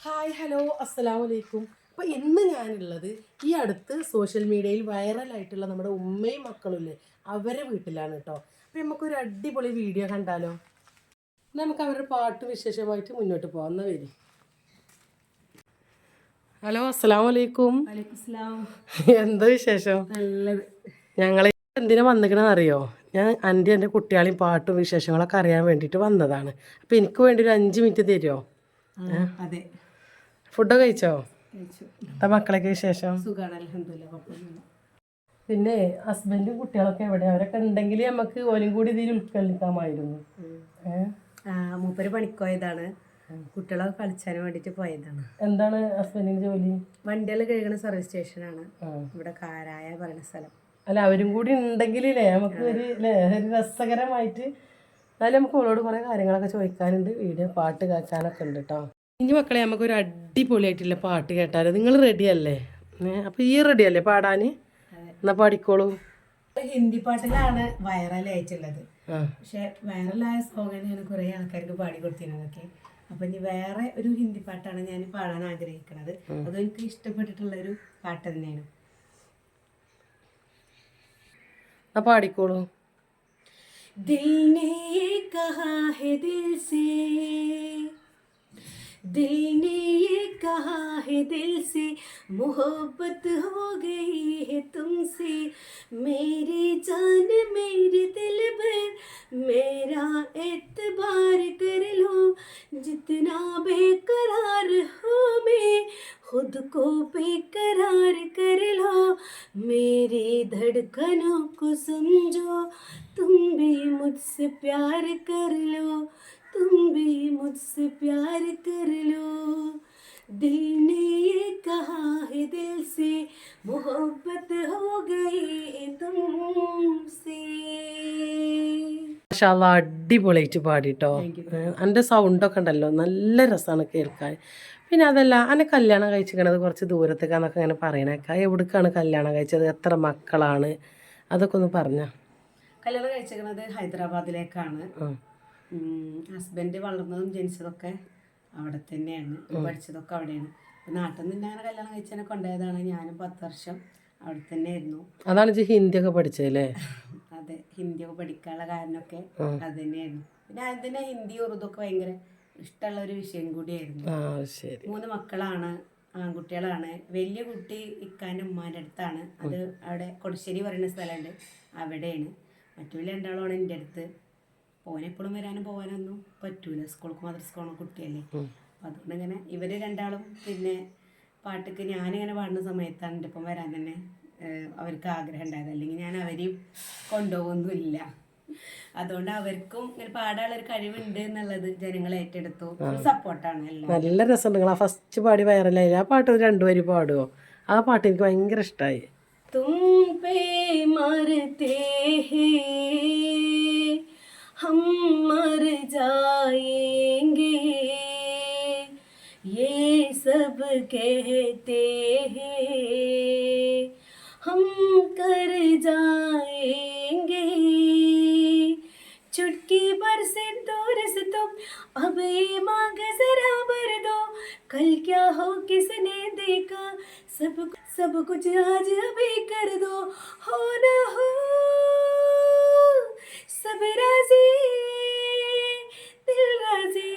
Hi hello അസ്സലാമു അലൈക്കും അപ്പോൾ ഇന്ന് ഞാനുള്ളത് ഈ അടുത്ത് സോഷ്യൽ മീഡിയയിൽ വൈറലായിട്ടുള്ള നമ്മുടെ ഉമ്മയും മക്കളുമില്ലേ അവരെ വീട്ടിലാണ് കേട്ടോ അപ്പോൾ നമുക്കൊരു അടിപൊളി വീഡിയോ കണ്ടാലോ? നമുക്ക് അവരുടെ പാട്ട് വിശേഷമായിട്ട് മുന്നോട്ട് പോകാം എന്നാ വരും. ഹലോ അസ്സലാമു വലൈക്കും എന്താ വിശേഷം? നല്ലത്. ഞങ്ങൾ എന്തിനാ വന്നിക്കണമെന്ന് അറിയോ ഞാൻ എന്റെ എന്റെ കുട്ടികളെയും പാട്ടും വിശേഷങ്ങളൊക്കെ അറിയാൻ വേണ്ടിയിട്ട് വന്നതാണ്. അപ്പോൾ എനിക്ക് വേണ്ടി ഒരു അഞ്ച് മിനിറ്റ് തരുമോ അതെ. ഫുഡൊക്കെ കഴിച്ചോ? എന്താ മക്കളൊക്കെ വിശേഷം? പിന്നെ ഹസ്ബൻഡും കുട്ടികളൊക്കെ എവിടെ? അവരൊക്കെ ഉണ്ടെങ്കിൽ നമുക്ക് ഓലും കൂടി ഇതിൽ ഉൾക്കൊള്ളിക്കാമായിരുന്നു. മൂപ്പര് പണിക്കോയതാണ് കുട്ടികളൊക്കെ കളിച്ചാൻ വേണ്ടിട്ട് പോയതാണ്. എന്താണ് ഹസ്ബൻഡിന് ജോലി? വണ്ടികൾ കഴുകുന്ന സർവീസ് സ്റ്റേഷനാണ് ആണ്. ഇവിടെ കാരായ പറയുന്ന സ്ഥലം. അല്ല അവരും കൂടി ഉണ്ടെങ്കിലേ നമുക്ക് ഒരു ഒരു രസകരമായിട്ട്. എന്നാലും നമുക്ക് അവളോട് കുറേ കാര്യങ്ങളൊക്കെ ചോദിക്കാനുണ്ട്. വീഡിയോ പാട്ട് കേൾക്കാനൊക്കെ ഉണ്ട് കേട്ടോ ഇനി മക്കളെ നമുക്കൊരു അടിപൊളിയായിട്ടില്ല പാട്ട് കേട്ടാലോ? നിങ്ങൾ റെഡിയല്ലേ അപ്പോൾ ഈ റെഡിയല്ലേ പാടാൻ എന്നാ പാടിക്കോളൂ. ഹിന്ദി പാട്ടിലാണ് വൈറലായിട്ടുള്ളത് പക്ഷെ വൈറലായ സോങ് ഞാൻ കുറേ ആൾക്കാർക്ക് പാടി കൊടുത്തിരുന്നതൊക്കെ. അപ്പൊ ഇനി വേറെ ഒരു ഹിന്ദി പാട്ടാണ് ഞാൻ പാടാൻ ആഗ്രഹിക്കുന്നത്. അത് എനിക്ക് ഇഷ്ടപ്പെട്ടിട്ടുള്ള ഒരു പാട്ട് തന്നെയാണ്. പാടിക്കോളൂ. ദിൽ നെ കഹാ ദിൽ സെ दिल ने ये कहा है, दिल से मोहब्बत हो गई है तुमसे। मेरी जान मेरे दिल भर, मेरा एतबार कर लो। जितना बेकरार हो मैं, खुद को बेकरार कर लो। मेरी धड़कनों को समझो, तुम भी मुझसे प्यार कर लो। तुम भी मुझसे प्यार कर लो दिल ने ये कहा है दिल से मोहब्बत हो गई है तुमसे മാഷാല്ല അടിപൊളിയായിട്ട് പാടിട്ടോ എൻ്റെ സൗണ്ടൊക്കെ ഉണ്ടല്ലോ നല്ല രസമാണ് കേൾക്കാൻ പിന്നെ അതല്ല എന്നെ കല്യാണം കഴിച്ചിരിക്കണത് കുറച്ച് ദൂരത്തേക്കാന്നൊക്കെ ഇങ്ങനെ പറയണേക്കാം എവിടേക്കാണ് കല്യാണം കഴിച്ചത് എത്ര മക്കളാണ് അതൊക്കെ ഒന്ന് പറഞ്ഞ കല്യാണം കഴിച്ചിരിക്കുന്നത് ഹൈദരാബാദിലേക്കാണ് ഹസ്ബൻഡ് വളർന്നതും ജനിച്ചതൊക്കെ അവിടെ തന്നെയാണ്. പഠിച്ചതൊക്കെ അവിടെയാണ്. നാട്ടിൽ നിന്ന് അങ്ങനെ കല്യാണം കഴിച്ചതിനെ കൊണ്ടുപോയതാണ് ഞാനും പത്ത് വർഷം അവിടെ തന്നെ തന്നെയായിരുന്നു. അതാണ് ഹിന്ദി ഹിന്ദിയൊക്കെ പഠിച്ചതല്ലേ? അതെ ഹിന്ദിയൊക്കെ പഠിക്കാനുള്ള കാരണമൊക്കെ അത് തന്നെയായിരുന്നു. പിന്നെ അത് തന്നെ ഹിന്ദി ഉറുദു ഒക്കെ ഭയങ്കര ഇഷ്ടമുള്ള ഒരു വിഷയം കൂടിയായിരുന്നു. മൂന്ന് മക്കളാണ് ആൺകുട്ടികളാണ്. വലിയ കുട്ടി ഇക്കാന്റെ ഉമ്മാന്റെ അടുത്താണ്. അത് അവിടെ കൊടശ്ശേരി പറയുന്ന സ്ഥലമുണ്ട്. അവിടെയാണ്. മറ്റു രണ്ടാളാണ് എന്റെ അടുത്ത്. ഓനെപ്പോഴും വരാനും പോകാനൊന്നും പറ്റൂല. സ്കൂൾക്ക് സ്കൂളും കുട്ടിയല്ലേ. അതുകൊണ്ട് ഇങ്ങനെ ഇവർ രണ്ടാളും പിന്നെ പാട്ടൊക്കെ ഞാനിങ്ങനെ പാടുന്ന സമയത്താണ് എന്റെ ഒപ്പം വരാൻ തന്നെ അവർക്ക് ആഗ്രഹം ഉണ്ടായത്. അല്ലെങ്കിൽ ഞാൻ അവരെയും കൊണ്ടുപോകുന്നില്ല അതുകൊണ്ട് അവർക്കും ഇങ്ങനെ പാടാനുള്ള ഒരു കഴിവുണ്ട് എന്നുള്ളത് ജനങ്ങൾ ഏറ്റെടുത്തു. സപ്പോർട്ടാണ് എല്ലാം നല്ല രസം ആ ഫസ്റ്റ് പാടി വൈറലായി ആ പാട്ട് രണ്ടുപേരും പാടുമോ ആ പാട്ട് എനിക്ക് ഭയങ്കര ഇഷ്ടമായി തും പേ മരത്തേ हम मर जाएँगे। ये सब कहते हैं, हम कर जाएँगे। चुटकी पर से दूर से तुम अब ये मांग जरा भर दो। कल क्या हो, किसने देखा? सब सब कुछ आज अभी कर दो। हो ना हो? सब राजी दिल राजी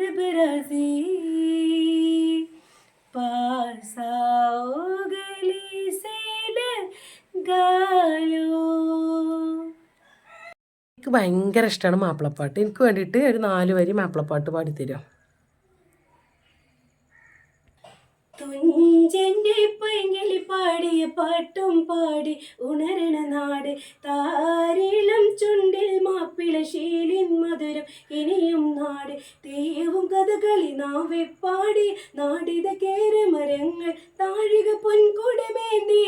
रब राजी पास आओ गली से लगा लो എനിക്ക് ഭയങ്കര ഇഷ്ടമാണ് മാപ്പിളപ്പാട്ട് എനിക്ക് വേണ്ടിയിട്ട് ഒരു നാല് വരി മാപ്പിളപ്പാട്ട് പാടിത്തരുമോ പാടി ഉണരണ നാട്. താരിളം ചുണ്ടിൽ മാപ്പിള ശീലിൻ മധുരം ഇനിയും നാട്. തെയ്യവും കഥകളി നാവെ പാടി നാടിത കേരമരങ്ങൾ. താഴിക പൊൻകുടമേന്തി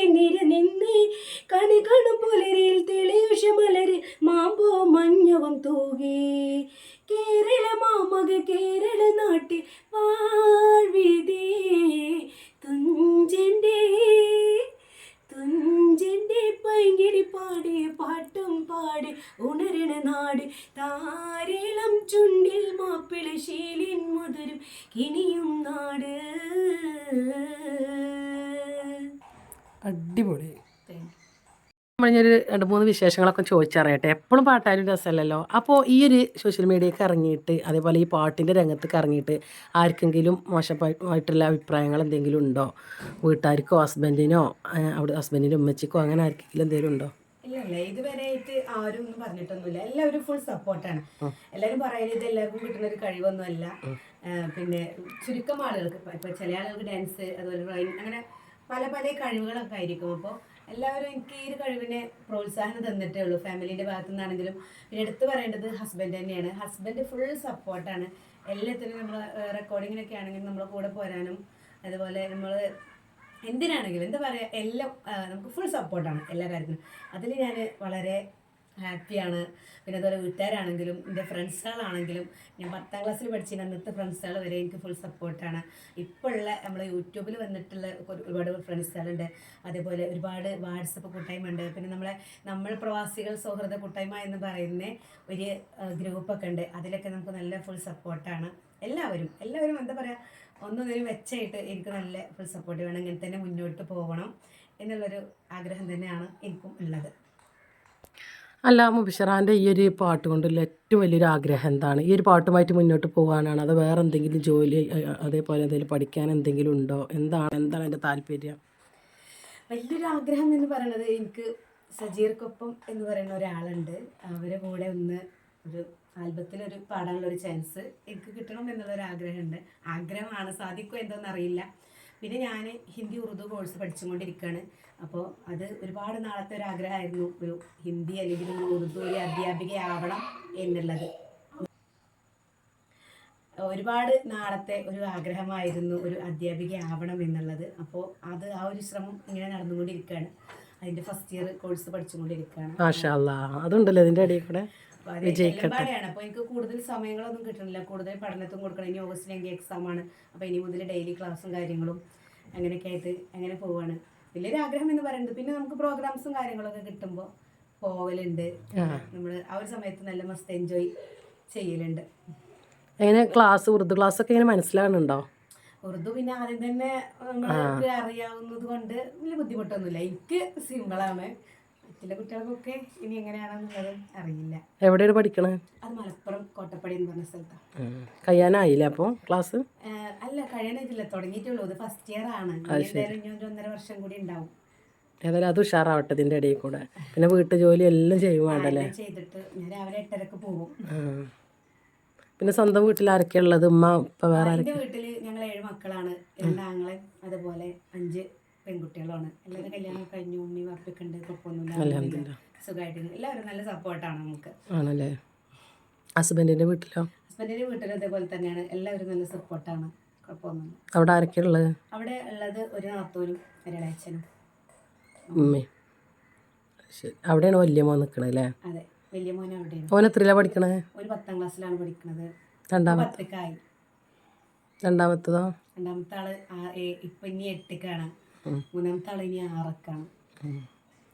കണി കണു പുലരിൽ തെളിയുഷ മലര്. മാമ്പോ മഞ്ഞവും തൂകി. കേരള മാമക കേരള നാട്ടിൽ അടിപൊളി. നമ്മളൊരു രണ്ട് മൂന്ന് വിശേഷങ്ങളൊക്കെ ചോദിച്ചറിയട്ടെ. എപ്പോഴും പാട്ടായാലും രസമല്ലല്ലോ? അപ്പോൾ ഈ ഒരു സോഷ്യൽ മീഡിയയ്ക്ക് ഇറങ്ങിയിട്ട് അതേപോലെ ഈ പാട്ടിന്റെ രംഗത്തേക്ക് ഇറങ്ങിയിട്ട് ആർക്കെങ്കിലും മോശമായിട്ടുള്ള അഭിപ്രായങ്ങൾ എന്തെങ്കിലും ഉണ്ടോ? വീട്ടുകാർക്കോ ഹസ്ബൻഡിനോ അവിടെ ഹസ്ബൻഡിന്റെ ഉമ്മച്ചിക്കോ അങ്ങനെ ആർക്കെങ്കിലും എന്തെങ്കിലും ഉണ്ടോ? ഇല്ല ഇല്ല ഇതുവരെയായിട്ട് ആരും ഒന്നും പറഞ്ഞിട്ടൊന്നുമില്ല. എല്ലാവരും ഫുൾ സപ്പോർട്ടാണ് എല്ലാവരും പറയുന്നത് ഇത് എല്ലാവർക്കും കിട്ടുന്ന ഒരു കഴിവൊന്നുമല്ല. പിന്നെ ചുരുക്കം ആളുകൾക്ക് ഇപ്പൊ- ഇപ്പൊ ചില ആളുകൾക്ക് ഡാൻസ് അതുപോലെ ഡ്രോയിങ് അങ്ങനെ പല പല കഴിവുകളൊക്കെ ആയിരിക്കും. അപ്പോൾ എല്ലാവരും എനിക്ക് ഈ ഒരു കഴിവിനെ പ്രോത്സാഹനം തന്നിട്ടേ ഉള്ളൂ. ഫാമിലിന്റെ ഭാഗത്തു നിന്നാണെങ്കിലും പിന്നെ എടുത്തു പറയേണ്ടത് ഹസ്ബൻഡ് തന്നെയാണ്. ഹസ്ബൻഡ് ഫുൾ സപ്പോർട്ടാണ് എല്ലാത്തിനും നമ്മൾ റെക്കോർഡിങ്ങിനൊക്കെ ആണെങ്കിലും നമ്മളെ കൂടെ പോരാനും അതുപോലെ നമ്മൾ എന്തിനാണെങ്കിലും എന്താ പറയുക എല്ലാം നമുക്ക് ഫുൾ സപ്പോർട്ടാണ് എല്ലാ കാര്യത്തിനും. അതിൽ ഞാൻ വളരെ ഹാപ്പിയാണ്. പിന്നെ അതുപോലെ വീട്ടുകാരാണെങ്കിലും എന്റെ ഫ്രണ്ട്സുകളാണെങ്കിലും ഞാൻ പത്താം ക്ലാസ്സിൽ പഠിച്ചിരുന്ന അന്നത്തെ ഫ്രണ്ട്സുകൾ വരെ എനിക്ക് ഫുൾ സപ്പോർട്ടാണ് ഇപ്പോഴുള്ള നമ്മളെ യൂട്യൂബിൽ വന്നിട്ടുള്ള ഒരു- ഒരുപാട് ഫ്രണ്ട്സുകളുണ്ട്. അതേപോലെ ഒരുപാട് വാട്സപ്പ് കൂട്ടായ്മ ഉണ്ട് പിന്നെ നമ്മളെ നമ്മൾ പ്രവാസികൾ സൗഹൃദ കൂട്ടായ്മ എന്ന് പറയുന്ന ഒരു ഗ്രൂപ്പൊക്കെ ഉണ്ട്. അതിലൊക്കെ നമുക്ക് നല്ല ഫുൾ സപ്പോർട്ടാണ് എല്ലാവരും എല്ലാവരും എന്താ പറയുക ഒന്നൊന്നും വെച്ചായിട്ട് എനിക്ക് നല്ല ഫുൾ സപ്പോർട്ട് വേണം. ഇങ്ങനെ തന്നെ മുന്നോട്ട് പോകണം എന്നുള്ളൊരു ആഗ്രഹം തന്നെയാണ് എനിക്കും ഉള്ളത്. അല്ല മുബിഷറാന്റെ ഈ ഒരു പാട്ട് കൊണ്ടുള്ള ഏറ്റവും വലിയൊരു ആഗ്രഹം എന്താണ്? ഈ ഒരു പാട്ടുമായിട്ട് മുന്നോട്ട് പോകാനാണ്? അത് വേറെ എന്തെങ്കിലും ജോലി അതേപോലെ എന്തെങ്കിലും പഠിക്കാൻ എന്തെങ്കിലും ഉണ്ടോ? എന്താണ് എന്താണ് എന്റെ താല്പര്യം? വലിയൊരു ആഗ്രഹം എന്ന് പറയുന്നത് എനിക്ക് സജീർക്കൊപ്പം എന്ന് പറയുന്ന ഒരാളുണ്ട്. അവരെ കൂടെ ഒന്ന് ഒരു ആൽബത്തിലൊരു പാടാനുള്ള ഒരു ചാൻസ് എനിക്ക് കിട്ടണം എന്നുള്ളൊരു ആഗ്രഹമുണ്ട്. ആഗ്രഹമാണ് സാധിക്കുമോ എന്തോന്ന് അറിയില്ല. പിന്നെ ഞാൻ ഹിന്ദി ഉറുദു കോഴ്സ് പഠിച്ചുകൊണ്ടിരിക്കുകയാണ് അപ്പോൾ അത് ഒരുപാട് നാളത്തെ ഒരു ആഗ്രഹമായിരുന്നു. ഒരു ഹിന്ദി അല്ലെങ്കിൽ ഒരു ഉറുദു ഒരു അധ്യാപികയാവണം എന്നുള്ളത്. ഒരുപാട് നാളത്തെ ഒരു ആഗ്രഹമായിരുന്നു ഒരു അധ്യാപിക ആവണം എന്നുള്ളത്. അപ്പോൾ അത് ആ ഒരു ശ്രമം ഇങ്ങനെ നടന്നുകൊണ്ടിരിക്കുകയാണ്. അതിന്റെ ഫസ്റ്റ് ഇയർ കോഴ്സ് പഠിച്ചുകൊണ്ടിരിക്കുകയാണ്. അതുണ്ടല്ലോ ഇതിന്റെ ഇടയിൽ കൂടെ. എല്ലാപാടെയാണ്. അപ്പോൾ എനിക്ക് കൂടുതൽ സമയങ്ങളൊന്നും കിട്ടണില്ല. കൂടുതൽ പഠനത്തും കൊടുക്കണം. ഇനി ഓഗസ്റ്റിൽ എനിക്ക് എക്സാം ആണ്. അപ്പോൾ ഇനി മുതൽ ഡെയിലി ക്ലാസ്സും കാര്യങ്ങളും അങ്ങനെയൊക്കെ ആയിട്ട് അങ്ങനെ പോവാണ്. വലിയൊരു ആഗ്രഹം എന്ന് പറയുന്നത്. പിന്നെ നമുക്ക് പ്രോഗ്രാംസും കാര്യങ്ങളൊക്കെ കിട്ടുമ്പോൾ പോവലുണ്ട്. നമ്മൾ ആ ഒരു സമയത്ത് നല്ല മസ്ത് എൻജോയ് ചെയ്യലുണ്ട്. എങ്ങനെ ക്ലാസ് ഉറുദു ക്ലാസ് ഒക്കെ ഇങ്ങനെ മനസ്സിലാകുന്നുണ്ടോ? ഉറുദു പിന്നെ ആദ്യം തന്നെ അറിയാവുന്നത് കൊണ്ട് വലിയ ബുദ്ധിമുട്ടൊന്നുമില്ല. എനിക്ക് സിമ്പിളാണ് മറ്റുള്ള കുട്ടികൾക്കൊക്കെ ഇനി എങ്ങനെയാണെന്നുള്ളത് അറിയില്ല. എവിടെയാണ് പഠിക്കണേ? അത് മലപ്പുറം കോട്ടപ്പടി എന്ന് പറഞ്ഞ സ്ഥലത്താണ് കഴിയാനായില്ല അപ്പോൾ ക്ലാസ്? അല്ല കഴിയാനായിട്ടില്ല തുടങ്ങിയിട്ടുള്ളൂ. ഇത് ഫസ്റ്റ് ഇയർ ആണ്. ഇനി ഒരു ഒന്നര വർഷം കൂടി ഉണ്ടാവും. ഏതായാലും അത് ഉഷാറാവട്ടെ ഇതിന്റെ ഇടയിൽ കൂടെ. പിന്നെ വീട്ടു ജോലി എല്ലാം ചെയ്യും വേണ്ടല്ലേ? ചെയ്തിട്ട് ഞാൻ രാവിലെ എട്ടരക്ക് പോകും പിന്നെ സ്വന്തം വീട്ടിൽ ആരൊക്കെയാ ഉള്ളത്? ഉമ്മ ഇപ്പം വേറെ വീട്ടിൽ ഞങ്ങൾ ഏഴ് മക്കളാണ്. രണ്ടാങ്ങളെ അതുപോലെ അഞ്ച് പെൺകുട്ടികളുമാണ് എല്ലാവരും കല്യാണം കഴിഞ്ഞു ഉമ്മി വർക്കൊക്കെ ഉണ്ട്. കുഴപ്പമൊന്നുമില്ല സുഖമായിട്ട് എല്ലാവരും നല്ല സപ്പോർട്ടാണ് നമുക്ക്. ആണല്ലേ? ഹസ്ബൻഡിന്റെ വീട്ടിലോ? ഹസ്ബൻഡിന്റെ വീട്ടിലും അതേപോലെ തന്നെയാണ്. എല്ലാവരും നല്ല സപ്പോർട്ടാണ് കുഴപ്പമൊന്നുമില്ല. അവിടെ ആരൊക്കെയുള്ളത് അവിടെ ഉള്ളത് ഒരു നാത്തൂനും ഒരു ഉമ്മേ. ശരി. അവിടെയാണ് വലിയ മോൻ നിൽക്കണത് അല്ലേ? അതെ. വലിയ മോൻ അവിടെയാണ്. ഓൻ എത്രയിലാണ് പഠിക്കണേ? ഒരു പത്താം ക്ലാസ്സിലാണ് പഠിക്കുന്നത് രണ്ടാമത്തെ പത്തേക്കായി രണ്ടാമത്തതോ? രണ്ടാമത്തെ ആൾ ഇപ്പൊ ഇനി എട്ടിക്കാണ്. മൂന്നാമത്തെ ആറക്കാണ്.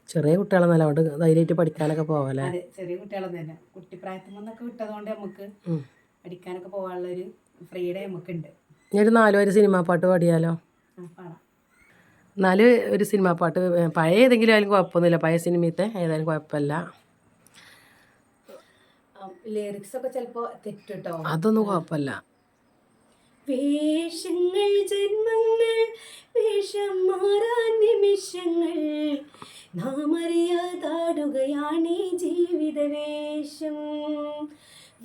ചെറിയ കുട്ടികളൊന്നല്ല അവിടെ ധൈര്യമായിട്ട് പഠിക്കാനൊക്കെ പോവാല്ലേ? അതെ ചെറിയ കുട്ടികളൊന്നുമല്ല. കുട്ടിപ്രായത്തിൽ നിന്നൊക്കെ വിട്ടതുകൊണ്ട് നമുക്ക് പഠിക്കാനൊക്കെ പോകാനുള്ള ഒരു ഫ്രീഡം നമുക്കുണ്ട്. ഉണ്ട് ഒരു നാല് പേര് സിനിമാ പാട്ട് പാടിയാലോ? നാല് ഒരു സിനിമാ പാട്ട് പഴയ ഏതെങ്കിലും ആയാലും കുഴപ്പമൊന്നുമില്ല. പഴയ സിനിമയത്തെ ഏതായാലും കുഴപ്പമില്ല. ലിറിക്സ് ഒക്കെ ചിലപ്പോ തെറ്റോ അതൊന്നും കുഴപ്പമില്ല. വേഷങ്ങൾ ജന്മങ്ങൾ വേഷം മാറാൻ നിമിഷങ്ങൾ. നാം അറിയാതാടുകയാണ് ഈ ജീവിത വേഷം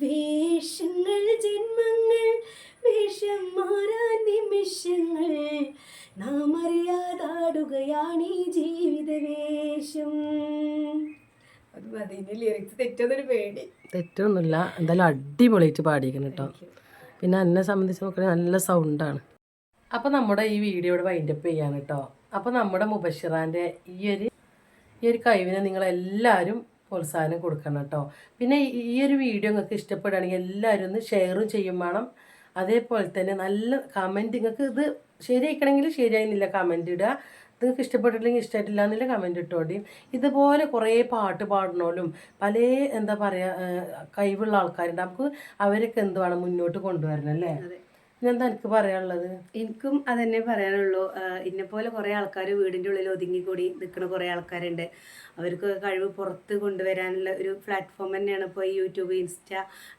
വേഷങ്ങൾ ജന്മങ്ങൾ വേഷം മാറാൻ നിമിഷങ്ങൾ. നാം അറിയാതാടുകയാണ് ഈ ജീവിത വേഷം അത് മതി ലിറിക്സ് തെറ്റൊന്നൊരു പേടി. തെറ്റൊന്നുമില്ല. എന്തായാലും അടിപൊളിയായിട്ട് പാടിയിരിക്കണം കേട്ടോ. പിന്നെ എന്നെ സംബന്ധിച്ച് നോക്കണേ നല്ല സൗണ്ടാണ് അപ്പോൾ നമ്മുടെ ഈ വീഡിയോ ഇവിടെ വൈൻഡപ്പ് ചെയ്യാണ് കേട്ടോ അപ്പോൾ നമ്മുടെ മുബഷിറാന്റെ ഈ ഒരു ഈ ഒരു കഴിവിനെ നിങ്ങളെല്ലാവരും പ്രോത്സാഹനം കൊടുക്കണം കേട്ടോ പിന്നെ ഈ ഒരു വീഡിയോ നിങ്ങൾക്ക് ഇഷ്ടപ്പെടുകയാണെങ്കിൽ എല്ലാവരും ഒന്ന് ഷെയറും ചെയ്യും വേണം. അതേപോലെ തന്നെ നല്ല കമന്റ് നിങ്ങൾക്ക് ഇത് ശരിയാക്കണമെങ്കിൽ ശരിയായിരുന്നില്ല കമന്റ് ഇടുക. നിങ്ങൾക്ക് ഇഷ്ടപ്പെട്ടില്ലെങ്കിൽ ഇഷ്ടമായിട്ടില്ല എന്നില്ല കമന്റ് ഇട്ടോടി. ഇതുപോലെ കുറേ പാട്ട് പാടണോലും പല എന്താ പറയുക കഴിവുള്ള ആൾക്കാരുണ്ട്. നമുക്ക് അവരൊക്കെ എന്ത് വേണം മുന്നോട്ട് കൊണ്ടുവരണം അല്ലേ? ഇനെന്താ എനിക്ക് പറയാനുള്ളത്? എനിക്കും അതന്നെ പറയാനുള്ളൂ. ഇന്നെ പോലെ കുറേ ആൾക്കാർ വീടിന്റെ ഉള്ളിൽ ഒതുങ്ങിക്കൂടി നിൽക്കുന്ന കുറേ ആൾക്കാരുണ്ട്. അവർക്ക് കഴിവ് പുറത്ത് കൊണ്ടുവരാനുള്ള ഒരു പ്ലാറ്റ്ഫോം തന്നെയാണ് ഇപ്പോൾ ഈ യൂട്യൂബ് ഇൻസ്റ്റ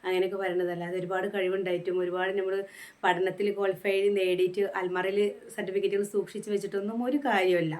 അങ്ങനെയൊക്കെ പറയുന്നത്. അല്ലാതെ ഒരുപാട് കഴിവുണ്ടായിട്ടും ഒരുപാട് നമ്മൾ പഠനത്തിൽ ക്വാളിഫൈ നേടിയിട്ട് അൽമറയിൽ സർട്ടിഫിക്കറ്റുകൾ സൂക്ഷിച്ച് വെച്ചിട്ടൊന്നും ഒരു കാര്യമില്ല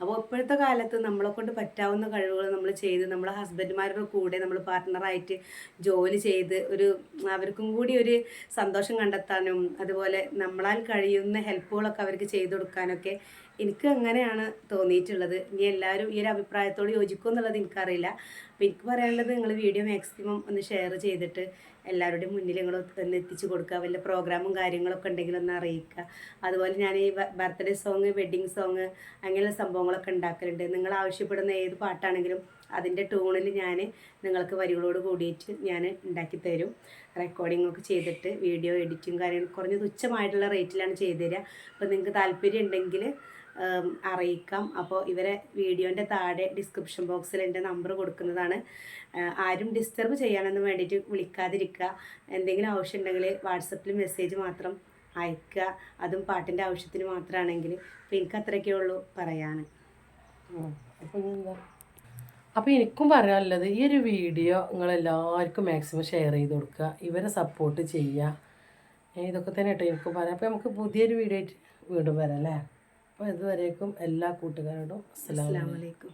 അപ്പോൾ ഇപ്പോഴത്തെ കാലത്ത് നമ്മളെ കൊണ്ട് പറ്റാവുന്ന കഴിവുകൾ നമ്മൾ ചെയ്ത് നമ്മളെ ഹസ്ബൻഡ്മാരുടെ കൂടെ നമ്മൾ പാർട്ട്ണറായിട്ട് ജോലി ചെയ്ത് ഒരു അവർക്കും കൂടി ഒരു സന്തോഷം കണ്ടെത്താനും അതുപോലെ നമ്മളാൽ കഴിയുന്ന ഹെൽപ്പുകളൊക്കെ അവർക്ക് ചെയ്തു കൊടുക്കാനൊക്കെ എനിക്ക് അങ്ങനെയാണ് തോന്നിയിട്ടുള്ളത്. ഇനി എല്ലാവരും ഈ ഒരു അഭിപ്രായത്തോട് യോജിക്കും എന്നുള്ളത് എനിക്കറിയില്ല. അപ്പോൾ എനിക്ക് പറയാനുള്ളത് നിങ്ങൾ വീഡിയോ മാക്സിമം ഒന്ന് ഷെയർ ചെയ്തിട്ട് എല്ലാവരുടെയും മുന്നിൽ നിങ്ങൾ ഒന്ന് എത്തിച്ചു കൊടുക്കുക. വല്ല പ്രോഗ്രാമും കാര്യങ്ങളൊക്കെ ഉണ്ടെങ്കിൽ ഒന്ന് അറിയിക്കുക. അതുപോലെ ഞാൻ ഈ ബർത്ത്ഡേ സോങ് വെഡ്ഡിങ് സോങ് അങ്ങനെയുള്ള സംഭവങ്ങളൊക്കെ ഉണ്ടാക്കലുണ്ട്. നിങ്ങൾ ആവശ്യപ്പെടുന്ന ഏത് പാട്ടാണെങ്കിലും അതിന്റെ ടൂണിൽ ഞാൻ നിങ്ങൾക്ക് വരികളോട് കൂടിയിട്ട് ഞാൻ ഉണ്ടാക്കി തരും. റെക്കോർഡിംഗ് ഒക്കെ ചെയ്തിട്ട് വീഡിയോ എഡിറ്റും കാര്യങ്ങൾ കുറഞ്ഞ തുച്ഛമായിട്ടുള്ള റേറ്റിലാണ് ചെയ്തു തരിക അപ്പോൾ നിങ്ങൾക്ക് താല്പര്യം ഉണ്ടെങ്കിൽ അറിയിക്കാം. അപ്പോൾ ഇവരെ വീഡിയോന്റെ താഴെ ഡിസ്ക്രിപ്ഷൻ ബോക്സിൽ എന്റെ നമ്പർ കൊടുക്കുന്നതാണ്. ആരും ഡിസ്റ്റർബ് ചെയ്യാനൊന്നും വേണ്ടിയിട്ട് വിളിക്കാതിരിക്കുക. എന്തെങ്കിലും ആവശ്യം ഉണ്ടെങ്കിൽ വാട്സപ്പിൽ മെസ്സേജ് മാത്രം അയക്കുക. അതും പാട്ടിന്റെ ആവശ്യത്തിന് മാത്രമാണെങ്കിൽ അപ്പോൾ എനിക്ക് അത്രയൊക്കെ ഉള്ളൂ പറയാൻ അപ്പോൾ എനിക്കും പറയാനുള്ളത് ഈ ഒരു വീഡിയോ നിങ്ങളെല്ലാവർക്കും മാക്സിമം ഷെയർ ചെയ്ത് കൊടുക്കുക. ഇവരെ സപ്പോർട്ട് ചെയ്യുക. ഇതൊക്കെ തന്നെ കേട്ടോ എനിക്കും പറയാം അപ്പോൾ നമുക്ക് പുതിയൊരു വീഡിയോ ആയിട്ട് വീണ്ടും വരാം അല്ലേ? അപ്പോൾ ഇതുവരേക്കും എല്ലാ കൂട്ടുകാരോടും അസ്സാം വലൈക്കും